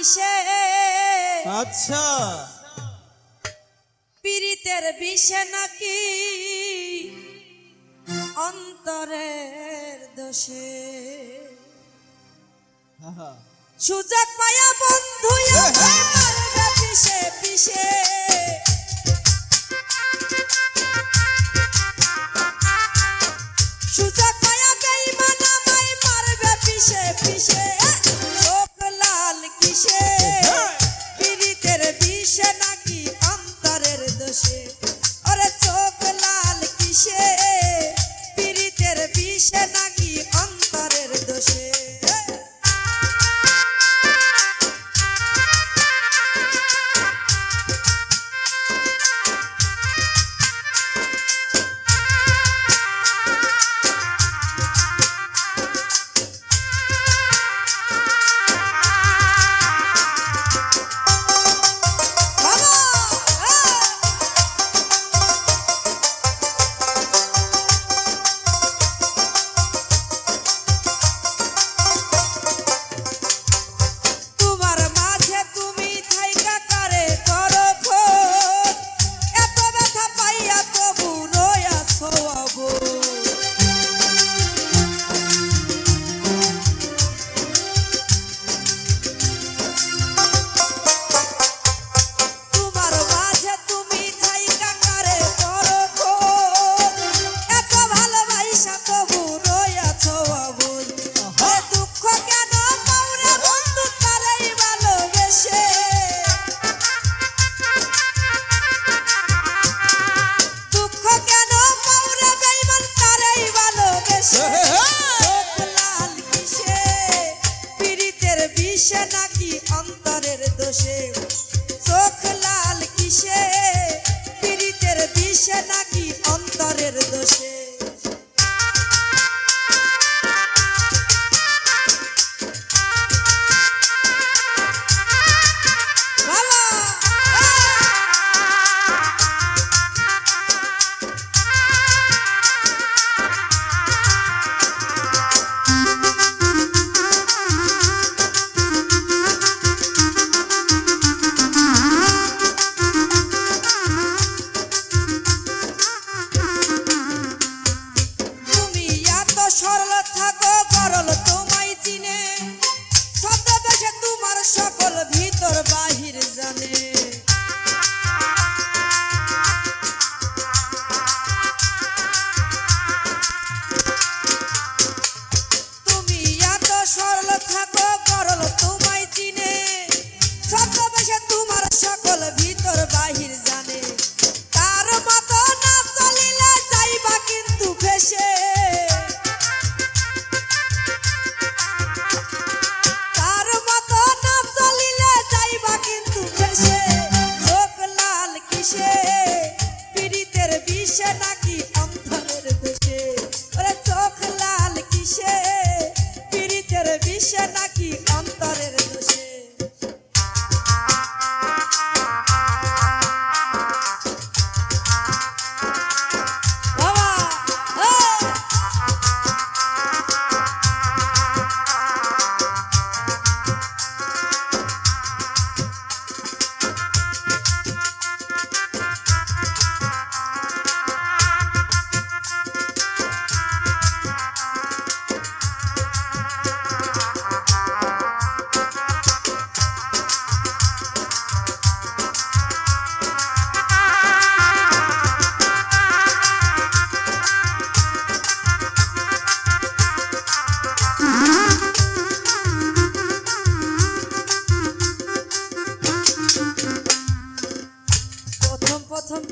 বিষে আচ্ছা। পীড়িতের বিষে নাকি অন্তরের দোষে। সুযোগ পায়া বন্ধু হ্যাঁ, হ্যাঁ। পিছে পিছে সুযোগ পায়া বেইমান আমায় মারবে পিছে পিছে deixa na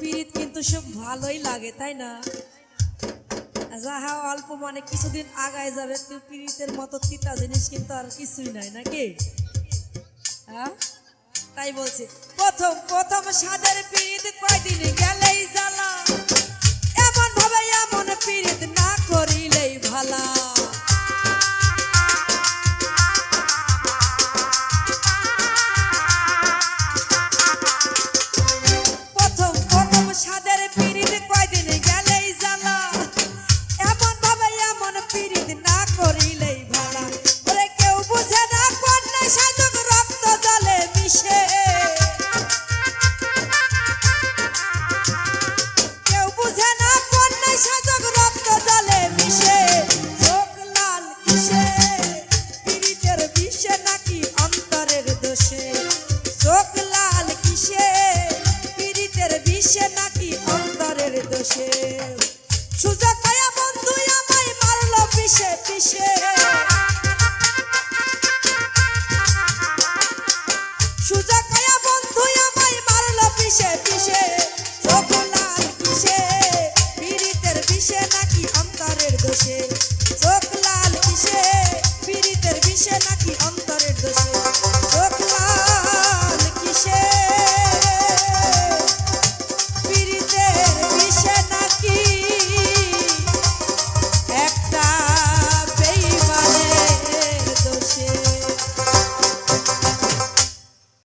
পীড়িত কিন্তু সব ভালোই লাগে, তাই না? যাহা অল্প মানে কিছুদিন আগায় যাবে তুই পীড়িতের মতো তিতা জিনিস কিন্তু আর কিছুই নাই, নাকি? হ্যাঁ? তাই বলছি, প্রথম প্রথম সাদের পীড়িত কয়দিন গেলেই জাল Okay.